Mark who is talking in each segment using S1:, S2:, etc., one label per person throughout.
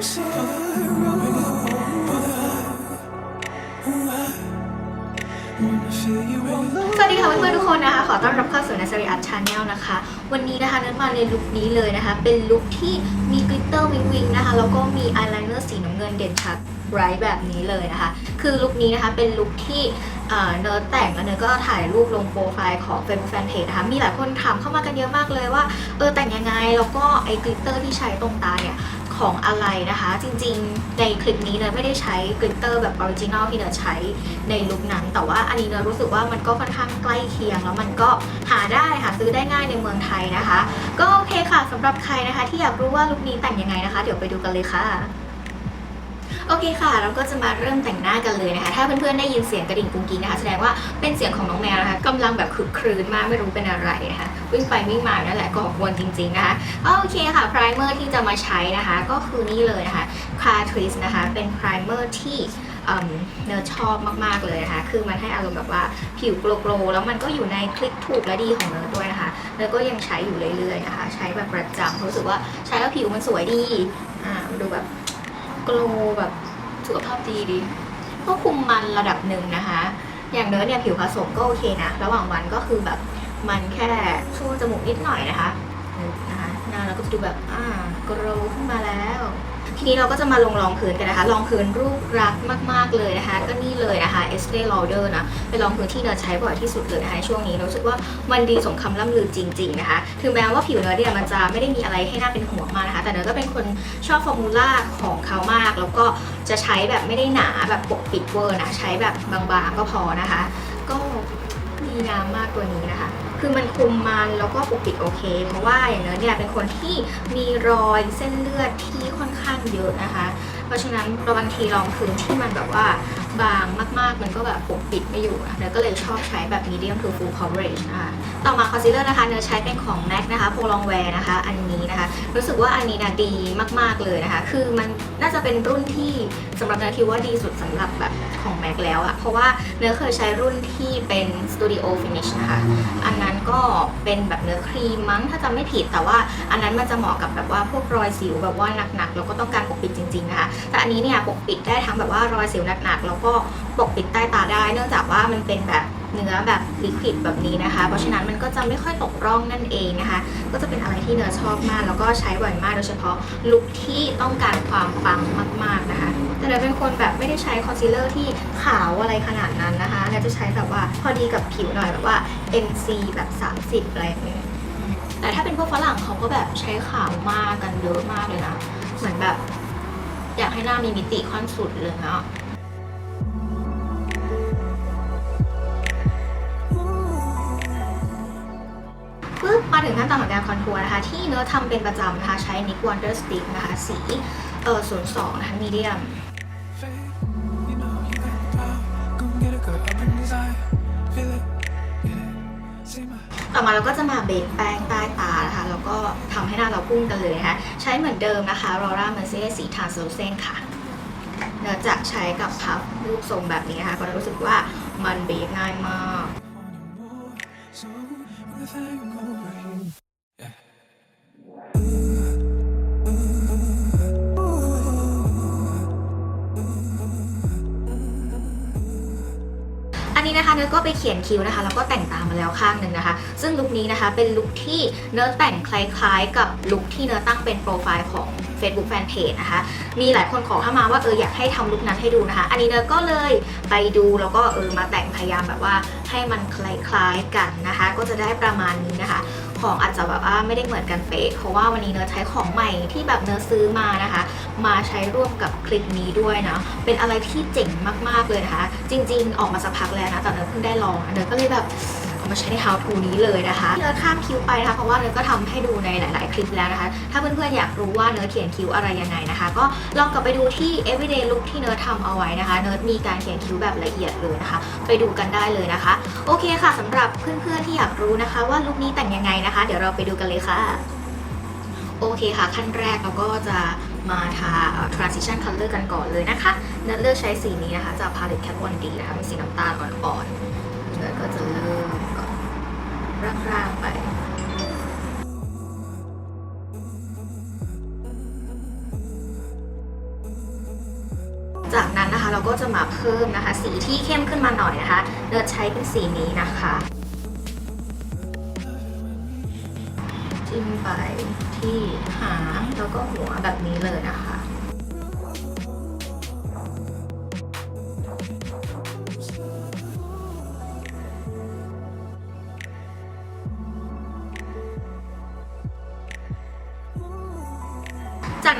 S1: สวัสดีค่ะเพื่อนๆทุกคนนะคะ ขอต้อนรับเข้าสู่นัสรีอาร์ตชาแนลนะคะ วันนี้นะคะนั้นมาในลุคนี้เลยนะคะ เป็นลุคที่มีกลิตเตอร์วิงวิงนะคะ แล้วก็มีอายไลเนอร์สีน้ำเงินเด่นชัดไบรท์แบบนี้เลยนะคะ คือลุคนี้นะคะเป็นลุคที่เนิร์ดแต่งแล้วเนิร์ดก็ถ่ายรูปลงโปรไฟล์ของ Facebook Fan Page นะคะ มีหลายคนถามเข้ามากันเยอะมากเลยว่า เออแต่งยังไง แล้วก็ไอ้กลิตเตอร์ที่ใช้ตรงตาเนี่ย ของอะไรนะคะ จริงๆ ในคลิปนี้เนยไม่ได้ใช้กลิตเตอร์แบบออริจินอลที่เนยใช้ในลุคนั้น แต่ว่าอันนี้เนยรู้สึกว่ามันก็ค่อนข้างใกล้เคียง แล้วมันก็หาได้หาซื้อได้ง่ายในเมืองไทยนะคะ ก็โอเคค่ะสำหรับใครนะคะ ที่อยากรู้ว่าลุคนี้แต่งยังไงนะคะ เดี๋ยวไปดูกันเลยค่ะ โอเคค่ะ เราก็จะมาเริ่มแต่งหน้ากันเลยนะคะ ถ้าเพื่อนๆได้ยินเสียงกระดิ่งกุ้งกิ้งนะคะ แสดงว่าเป็นเสียงของน้องแมวนะคะกำลังแบบคึกครื้นมากไม่รู้เป็นอะไรนะคะ วิ่งไปวิ่งมานั่นแหละก่อกวนจริงๆนะคะโอเคค่ะ ไพรเมอร์ที่จะมาใช้นะคะ ก็คือนี่เลยนะคะ c a r t r i s นะคะ เป็นไพรเมอร์ที่เอิ่มเนอชอบมากๆเลยนะคะ คือมันให้อารมณ์แบบว่าผิวโกลๆแล้วมันก็อยู่ในคลิปถูกและดีของเนอด้วยนะคะเนอก็ยังใช้อยู่เรื่อยๆนะคะ ใช้แบบประจำรู้สึกว่าใช้แล้วผิวมันสวยดี อ่า ดูแบบ โกลแบบสุขภาพดีดีก็คุมมันระดับหนึ่งนะคะ อย่างเนื้อเนี่ยผิวผสมก็โอเคนะ ระหว่างวันก็คือแบบมันแค่ช่วงจมูกนิดหน่อยนะคะนะคะหน้าเราก็จะดูแบบอ่าโกรขึ้นมาแล้ว ทีนี้เราก็จะมาลงรองพื้นกันนะคะ รองพื้นรูปรักมาก ๆ เลยนะคะ ก็นี่เลยนะคะ Estee Lauder นะ เป็นรองพื้นที่เนยใช้บ่อยที่สุดเลยนะคะช่วงนี้รู้สึกว่ามันดีสมคำล่ำลือจริง ๆ นะคะ ถึงแม้ว่าผิวเนยเนี่ยมันจะไม่ได้มีอะไรให้น่าเป็นห่วงมากนะคะ แต่เนยก็เป็นคนชอบฟอร์มูล่าของเขามาก แล้วก็จะใช้แบบไม่ได้หนาแบบปกปิดเวอร์นะ ใช้แบบบางๆก็พอนะคะ ก็ดีงามมากตัวนี้นะคะคือมันคุมมันแล้วก็ปกปิดโอเค เพราะว่าอย่างเนยเนี่ยเป็นคนที่มีรอยเส้นเลือดที่ค่อนข้าง เยอะนะคะ เพราะฉะนั้นบางทีลองพื้นที่มันแบบว่า บางมากๆ มันก็แบบปกปิดไม่อยู่นะเนยก็เลยชอบใช้แบบ medium to full coverage นะคะต่อมาคอนซีลเลอร์นะคะเนยใช้เป็นของ MAC นะคะ p o l o n g Wear นะคะ อันนี้นะคะ รู้สึกว่าอันนี้นะดีมากๆเลยนะคะ คือมันน่าจะเป็นรุ่นที่สำหรับเนยคิดว่าดีสุดสำหรับแบบของ MAC แล้วอะเพราะว่าเนยเคยใช้รุ่นที่เป็น Studio Finish นะคะ อันนั้นก็เป็นแบบเนื้อครีมมั้งถ้าจำไม่ผิดแต่ว่าอันนั้นมันจะเหมาะกับแบบว่าพวกรอยสิวแบบว่าหนักๆแล้วก็ต้องการปกปิดจริงๆนะคะแต่อันนี้เนี่ยปกปิดได้ทั้งแบบว่ารอยสิวหนักๆแล้วก็ปกปิดใต้ตาได้ เนื่องจากว่ามันเป็นแบบเนื้อแบบลิควิดแบบนี้นะคะ เพราะฉะนั้นมันก็จะไม่ค่อยตกร่องนั่นเองนะคะ ก็จะเป็นอะไรที่เนื้อชอบมาก แล้วก็ใช้บ่อยมากโดยเฉพาะลุคที่ต้องการความปังมาก ๆนะคะ แต่เนยเป็นคนแบบไม่ได้ใช้คอนซีลเลอร์ที่ขาวอะไรขนาดนั้นนะคะเนยจะใช้แบบว่าพอดีกับผิวหน่อยแบบว่า NC แบบ 30 อะไรแบบนี้แต่ถ้าเป็นพวกฝรั่งเขาก็แบบใช้ขาวมากกันเยอะมากเลยนะ เหมือนแบบ อยากให้หน้ามีมิติค่อนสุดเลยนะ ถึงขั้นตอนของการคอนทัวร์นะคะ ที่เนื้อทำเป็นประจำนะคะ ใช้ NYX Wonder Stick นะคะ สีเออ02นะคะ medium
S2: You know you got the power. Go get it, girl. Up in desire. Feel it. Get it. Say my
S1: ต่อมาเราก็จะมาเบสแป้งใต้ตานะคะ แล้วก็ทำให้หน้าเราพุ่งกันเลยนะคะ ใช้เหมือนเดิมนะคะ Laura Mercier สี translucent ค่ะเนื่อจากใช้กับพัฟรูปทรงแบบนี้นะคะก็รู้สึกว่ามันเบสง่ายมาก นนี้นะคะเนิร์ดก็ไปเขียนคิ้วนะคะแล้วก็แต่งตามมาแล้วข้างหนึ่งนะคะ ซึ่งลุคนี้นะคะเป็นลุคที่เนิร์ดแต่งคล้ายๆ กับลุคที่เนิร์ดตั้งเป็นโปรไฟล์ของ Facebook Fanpage นะคะ มีหลายคนขอเข้ามาว่าเอออยากให้ทำลุคนั้นให้ดูนะคะ อันนี้เนิร์ดก็เลยไปดูแล้วก็เออมาแต่งพยายามแบบว่าให้มันคล้ายๆกันนะคะ ก็จะได้ประมาณนี้นะคะ ของอาจจะแบบว่าไม่ได้เหมือนกันเป๊ะเพราะว่าวันนี้เนอใช้ของใหม่ที่แบบเนอซื้อมานะคะ มาใช้ร่วมกับคลิปนี้ด้วยนะเป็นอะไรที่เจ๋งมากๆเลยนะคะ จริง ๆ ออกมาสักพักแล้วนะแต่เนอเพิ่งได้ลองเนอก็เลยแบบ มาใช้ใน how to นี้เลยนะคะเนิร์ดข้ามคิ้วไปนะคะเพราะว่าเนิร์ดก็ทำให้ดูในหลาย ๆ คลิปแล้วนะคะ ถ้าเพื่อนๆอยากรู้ว่าเนิร์ดเขียนคิ้วอะไรยังไงนะคะ ก็ลองกลับไปดูที่ everyday look ที่เนิร์ดทำเอาไว้นะคะ เนิร์ดมีการเขียนคิ้วแบบละเอียดเลยนะคะ ไปดูกันได้เลยนะคะ โอเคค่ะสำหรับเพื่อนๆที่อยากรู้นะคะ ว่าลุคนี้แต่งยังไงนะคะ เดี๋ยวเราไปดูกันเลยค่ะโอเคค่ะ ขั้นแรกเราก็จะมาทา transition color กันก่อนเลยนะคะเนื้อเลือกใช้สีนี้นะคะ จาก palette cat 1 d นะคะเป็นสีน้ำตาลอ่อนๆเนื้อก็จะเริ่มก่อน ร่างๆไปจากนั้นนะคะเราก็จะมาเพิ่มนะคะ สีที่เข้มขึ้นมาหน่อยนะคะเนิร์ดใช้เป็นสีนี้นะคะจิ้มไปที่หางแล้วก็หัวแบบนี้เลยนะคะ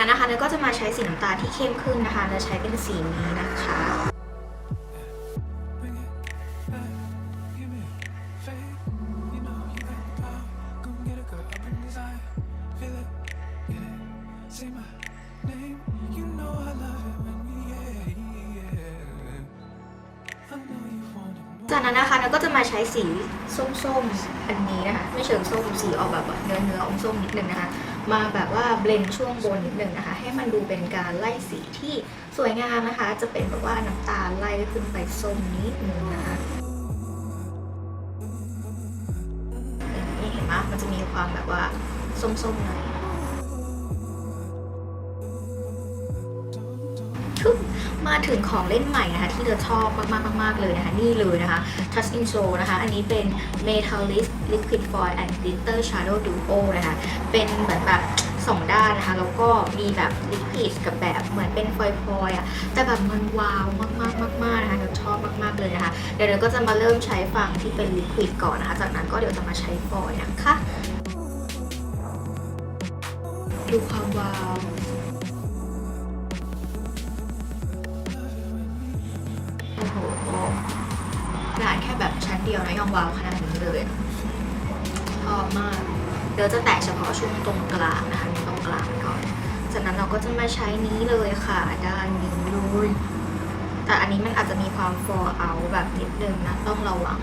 S1: ากนั้นนะคะเนยก็จะมาใช้สีน้ำตาลที่เข้มขึ้นนะคะเนยใช้เป็นสีนี้นะคะ จากนั้นนะคะเนยก็จะมาใช้สีส้มๆอันนี้นะคะ ไม่เชิงส้มสีออกแบบเนื้อเนื้อๆอมส้มนิดนึงนะคะ มาแบบว่าเบลนด์ช่วงบนนิดนึงนะคะ ให้มันดูเป็นการไล่สีที่สวยงามนะคะ จะเป็นแบบว่าน้ำตาลไล่ขึ้นไปส้มนิดนึงนะคะนี่เห็นไหมมันจะมีความแบบว่าส้มๆหน่อย มาถึงของเล่นใหม่นะคะ ที่เราชอบมากๆมากๆเลยนะคะ นี่เลยนะคะ Touch in Show นะคะ อันนี้เป็น Metallic Liquid Foil and Glitter Shadow Duo นะคะ เป็นเหมือนแบบสองด้านนะคะแล้วก็มีแบบลิควิดกับแบบเหมือนเป็นฟอยล์อะแต่แบบมันวาวมากๆมากๆนะคะเราชอบมากๆเลยนะคะ เดี๋ยวเราก็จะมาเริ่มใช้ฝั่งที่เป็นลิควิดก่อนนะคะ จากนั้นก็เดี๋ยวจะมาใช้ฟอยล์นะคะดูความวาว โอ้โหขนาดแค่แบบชั้นเดียวนะยังว้าวขนาดนี้เลยชอบมาก เดี๋ยวจะแตะเฉพาะช่วงตรงกลางนะคะตรงกลางก่อนจากนั้นเราก็จะมาใช้นี้เลยค่ะด้านนี้เลยแต่อันนี้มันอาจจะมีความ fall out แบบนิดนึงนะต้องระวัง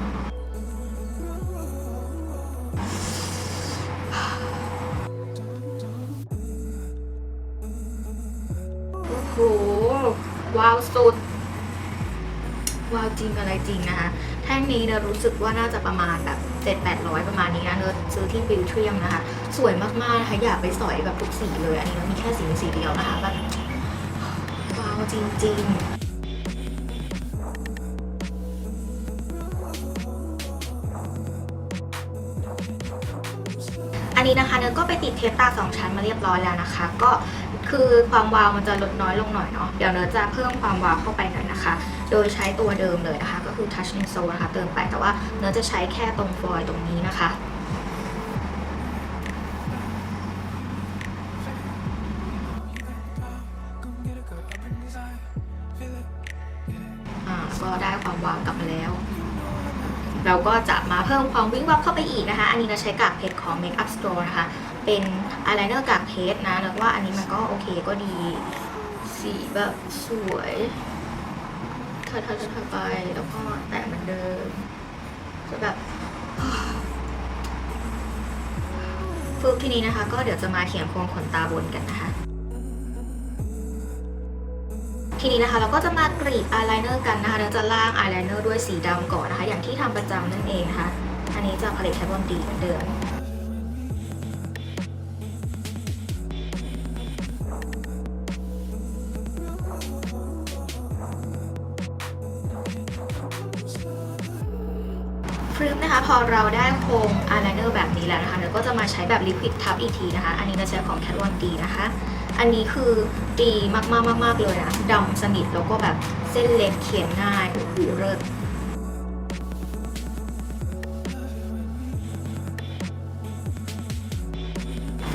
S1: โอ้โหว้าวสุด จริงอะไรจริงนะคะ แท่งนี้เนยรู้สึกว่าน่าจะประมาณแบบ7 8 0 0ประมาณนี้นะเนยซื้อที่บิวเทียมนะคะ สวยมากๆนะคะอยากไปสอยแบบทุกสีเลย อันนี้มันมีแค่สีสีเดียวนะคะแบบว้าวจริง ๆอันนี้นะคะเนยก็ไปติดเทปตาสองชั้นมาเรียบร้อยแล้วนะคะ ก็คือความวาวมันจะลดน้อยลงหน่อยเนาะเดี๋ยวเนยจะเพิ่มความวาวเข้าไปหน่อยนะคะ โดยใช้ตัวเดิมเลยนะคะ ก็คือ Touch in Soul นะคะ เติมไปแต่ว่าเนื้อจะใช้แค่ตรงฟอยล์ตรงนี้นะคะอ่าก็ได้ความวาวกลับมาแล้ว เราก็จะมาเพิ่มความวิ่งวับเข้าไปอีกนะคะ อันนี้เราใช้กากเพชรของ Makeup Store นะคะ เป็นอายไลเนอร์กากเพชรนะ แล้วว่าอันนี้มันก็โอเคก็ดี สีแบบสวย ทาทาทาทาไปแล้วก็แตะเหมือนเดิมจะแบบฝึกที่นี้นะคะ ก็เดี๋ยวจะมาเขียนโครงขนตาบนกันนะคะ ทีนี้นะคะเราก็จะมากรีดอายไลเนอร์กันนะคะเราจะล่างอายไลเนอร์ด้วยสีดำก่อนนะคะ อย่างที่ทำประจำนั่นเองนะคะ อันนี้จะผลิตแคปบอมดีเหมือนเดิม พอเราได้โครงอายไลเนอร์แบบนี้แล้วนะคะเราก็จะมาใช้แบบลิควิดทับอีกทีนะคะ อันนี้เราใช้ของ Cat Von D นะคะ อันนี้คือดีมากๆมากๆเลยนะดำสนิทแล้วก็แบบเส้นเล็กเขียนง่ายโอ้โหเลิศ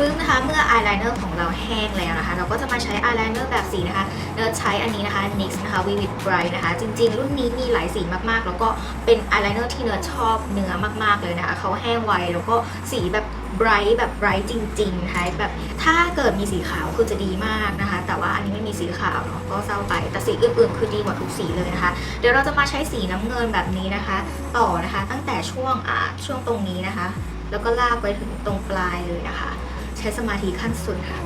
S1: ฟึ่งนะคะเมื่ออายไลเนอร์ของเราแห้งแล้วนะคะ เราก็จะมาใช้อายไลเนอร์แบบสีนะคะเนิร์ดใช้อันนี้นะคะ NYX นะคะ Vivid Bright นะคะ จริงๆ รุ่นนี้มีหลายสีมากๆ แล้วก็เป็นอายไลเนอร์ที่เนิร์ดชอบเนื้อมากๆเลยนะคะเขาแห้งไวแล้วก็สีแบบ bright แบบ bright จริงๆนะคะแบบถ้าเกิดมีสีขาวคือจะดีมากนะคะ แต่ว่าอันนี้ไม่มีสีขาวเนาะก็เศร้าไปแต่สีอื่นๆ คือดีกว่าทุกสีเลยนะคะ เดี๋ยวเราจะมาใช้สีน้ำเงินแบบนี้นะคะ ต่อนะคะตั้งแต่ช่วงอ่าช่วงตรงนี้นะคะ แล้วก็ลากไปถึงตรงปลายเลยนะคะ ช้สมาธิขั้นสุดค่ะ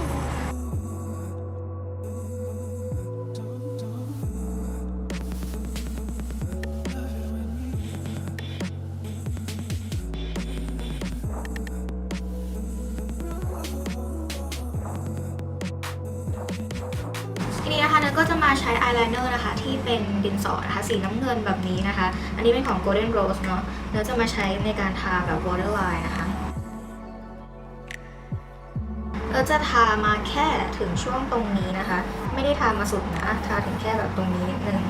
S1: ทีนี้นะคะเนนก็จะมาใช้อายไลเนอร์นะคะ ที่เป็นดินสอนะคะ สีน้ำเงินแบบนี้นะคะ อันนี้เป็นของ Golden Rose เนาะเนื้อจะมาใช้ในการทาแบบ waterline นะคะ เราจะทามาแค่ถึงช่วงตรงนี้นะคะ ไม่ได้ทามาสุดนะ ทาถึงแค่แบบตรงนี้นิดนึง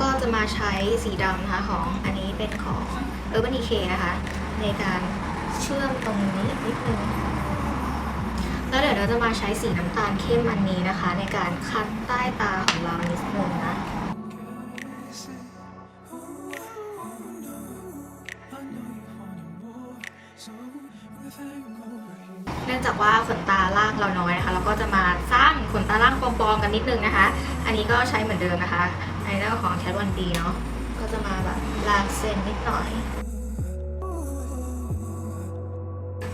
S1: ก็จะมาใช้สีดำนะคะของอันนี้เป็นของ Urban Decay นะคะ ในการเชื่อมตรงนี้นิดนึง แล้วเดี๋ยวเราจะมาใช้สีน้ำตาลเข้มอันนี้นะคะ ในการคัดใต้ตาของเรานิดนึง จากว่าขนตาล่างเราน้อยนะคะ เราก็จะมาสร้างขนตาล่างปลอมๆกันนิดนึงนะคะ อันนี้ก็ใช้เหมือนเดิมนะคะไอเนองของแชทวันดีเนาะก็จะมาแบบลากเส้นนิดหน่อย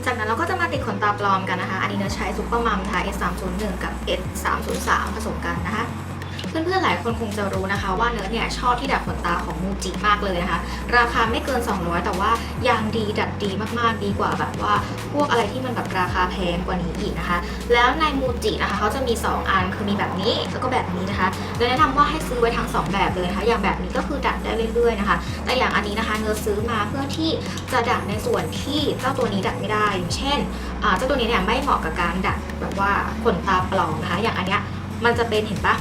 S1: จากนั้นเราก็จะมาติดขนตาปลอมกันนะคะ อันนี้เนื้อใช้ซุปเปอร์มัมทา S301 กับ S303 ผสมกันนะคะ เพื่อนๆหลายคนคงจะรู้นะคะ ว่าเนื้อเนี่ยชอบที่ดัดขนตาของมูจิมากเลยนะคะ ราคาไม่เกิน 200 แต่ว่ายางดีดัดดีมากๆดีกว่าแบบว่าพวกอะไรที่มันแบบราคาแพงกว่านี้อีกนะคะ แล้วในมูจินะคะเขาจะมี 2 อันคือมีแบบนี้แล้วก็แบบนี้นะคะเลยแนะนำว่าให้ซื้อไว้ทั้ง 2 แบบเลยนะคะอย่างแบบนี้ก็คือดัดได้เรื่อยๆนะคะแต่อย่างอันนี้นะคะเนื้อซื้อมาเพื่อที่จะดัดในส่วนที่เจ้าตัวนี้ดัดไม่ได้อย่างเช่นเจ้าตัวนี้เนี่ยไม่เหมาะกับการดัดแบบว่าขนตาปลอมนะคะ อย่างอันเนี้ยมันจะเป็นเห็นปะ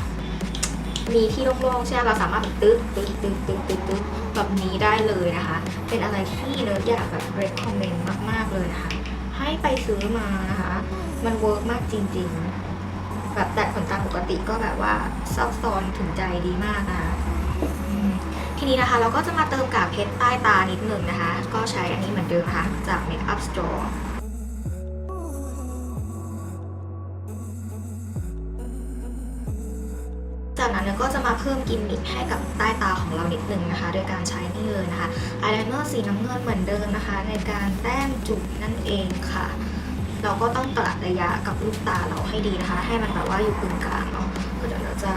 S1: มีที่โล่งๆใช่ไหมเราสามารถแบบตึ๊ดตึ๊ดตึ๊ดตึ๊ดตึ๊ดตึ๊ดแบบนี้ได้เลยนะคะ เป็นอะไรที่เนิร์ดอยากแบบ recommend มากๆเลยนะคะ ให้ไปซื้อมานะคะ มันเวิร์กมากจริงๆ แบบแต่ขนตาปกติก็แบบว่าซับซ้อนถึงใจดีมากนะคะทีนี้นะคะเราก็จะมาเติมกากเพชรใต้ตานิดหนึ่งนะคะ ก็ใช้อันนี้เหมือนเดิมนะคะจาก Makeup Store จากนั้นเราก็จะมาเพิ่มกิมมิคให้กับใต้ตาของเรานิดนึงนะคะ โดยการใช้นี่เลยนะคะอายไลเนอร์สีน้ำเงินเหมือนเดิมนะคะ ในการแต้มจุดนั่นเองค่ะ เราก็ต้องตรัสระยะกับลูกตาเราให้ดีนะคะ ให้มันแบบว่าอยู่กึ่งกลางเนาะก็เดี๋ยวเราจะ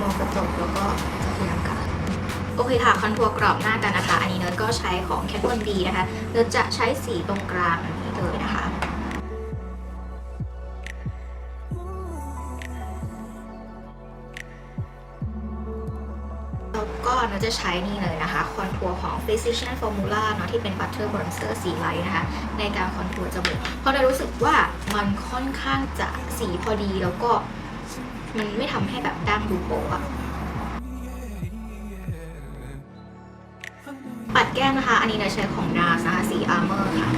S1: มองกระจกแล้วก็จะพยายามกันโอเคค่ะคอนทัวร์กรอบหน้ากันนะคะ อันนี้เนิร์ดก็ใช้ของ Cat 1 D นะคะ เนิร์ดจะใช้สีตรงกลางอันนี้เลยนะคะ เราจะใช้นี่เลยนะคะคอนทัวร์ของ Physician Formula เนาะที่เป็น Butter Bronzer สีไลท์นะคะ ในการคอนทัวร์จมูกเพราะเรารู้สึกว่ามันค่อนข้างจะสีพอดีแล้วก็มันไม่ทำให้แบบดั้งดูโป๊ะอะปัดแก้มนะคะ อันนี้เราใช้ของ NARS นะคะสี Armor ค่ะ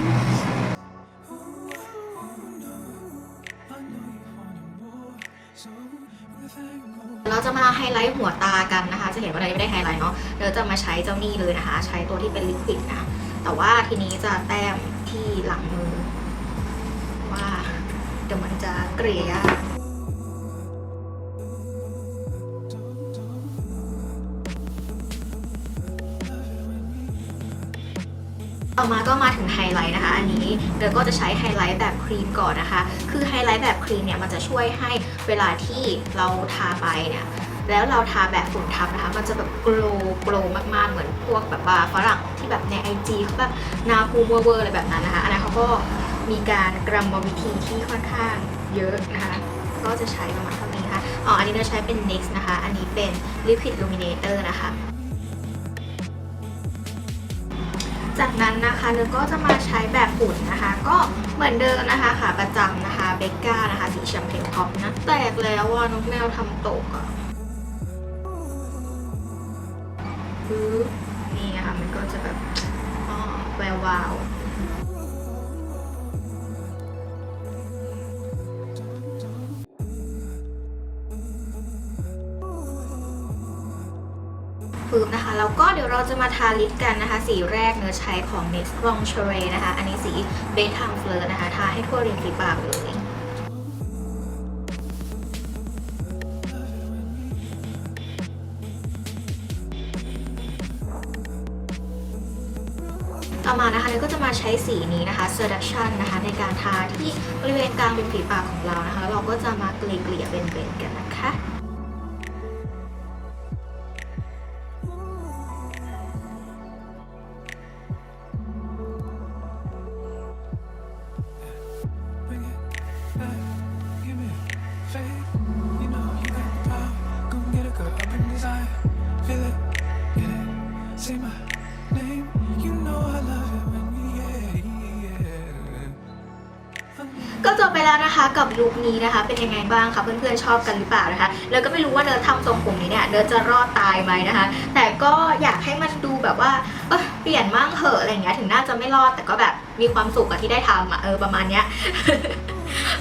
S1: เราจะมาไฮไลท์หัวตากันนะคะ จะเห็นว่าเราไม่ได้ไฮไลท์เนาะเราจะมาใช้เจ้านี่เลยนะคะ ใช้ตัวที่เป็นลิควิดนะแต่ว่าทีนี้จะแต้มที่หลังมือ ว่าเดี๋ยวมันจะเกลี่ยยาก อมาก็มาถึงไฮไลท์นะคะ อันนี้เดี๋ยวก็จะใช้ไฮไลท์แบบครีมก่อนนะคะ คือไฮไลท์แบบครีมเนี่ยมันจะช่วยให้เวลาที่เราทาไปเนี่ยแล้วเราทาแบบฝุ่นทับนะคะ มันจะแบบโกลว์โกลว์มากๆ เหมือนพวกแบบว่าฝรั่งที่แบบในไอจีเขาแบบนาภูเวอร์เวอร์อะไรแบบนั้นนะคะ อันนั้นเขาก็มีการกรรมวิธีที่ค่อนข้างเยอะนะคะ ก็จะใช้ประมาณเท่านี้นะคะ อ๋อ อันนี้เราใช้เป็น NYX นะคะ อันนี้เป็น Liquid Illuminator นะคะ จากนั้นนะคะเนยก็จะมาใช้แบบฝุ่นนะคะ ก็เหมือนเดิมนะคะขาประจำนะคะเบกก้านะคะสีแชมเปญท็อปนะแตกแล้วว่านกแมวทำตกอะปึ๊บนี่ค่ะมันก็จะแบบอ๋อแวววาว แล้วก็เดี๋ยวเราจะมาทาลิปกันนะคะ สีแรกเนื้อใช้ของ NYX Long c h e r e นะคะ อันนี้สี Bedtime Fleur นะคะ ทาให้ทั่วริมฝีปากเลยต่อมานะคะเราก็จะมาใช้สีนี้นะคะ Seduction นะคะ ในการทาที่บริเวณกลางริมฝีปากของเรานะคะ เราก็จะมาเกลี่ยๆเบนๆกันนะคะ จบไปแล้วนะคะกับลุคนี้นะคะ เป็นยังไงบ้างคะเพื่อนๆชอบกันหรือเปล่านะคะแล้วก็ไม่รู้ว่าเนิร์ดทำทรงผมนี้เนี่ยเนิร์ดจะรอดตายไหมนะคะ แต่ก็อยากให้มันดูแบบว่าเออเปลี่ยนมั่งเหอะอะไรเงี้ยถึงน่าจะไม่รอดแต่ก็แบบมีความสุขกับที่ได้ทำอะเออประมาณเนี้ย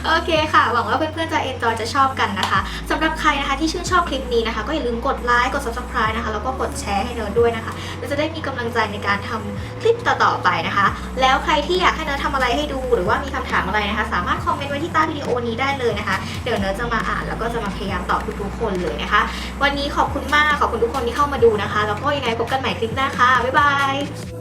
S1: โอเคค่ะ หวังว่าเพื่อนๆจะเอนจอยจะชอบกันนะคะสำหรับใครนะคะที่ชื่นชอบคลิปนี้นะคะ ก็อย่าลืมกดไลค์กด subscribe นะคะ แล้วก็กดแชร์ให้เนิร์ดด้วยนะคะเราจะได้มีกำลังใจในการทำคลิปต่อๆไปนะคะ แล้วใครที่อยากให้เนิร์ดทำอะไรให้ดูหรือว่ามีคำถามอะไรนะคะ สามารถคอมเมนต์ไว้ที่ใต้วิดีโอนี้ได้เลยนะคะ เดี๋ยวเนิร์ดจะมาอ่านแล้วก็จะมาพยายามตอบทุกๆคนเลยนะคะ วันนี้ขอบคุณมากขอบคุณทุกคนที่เข้ามาดูนะคะ แล้วก็ยังไงพบกันใหม่คลิปหน้าค่ะบ๊ายบาย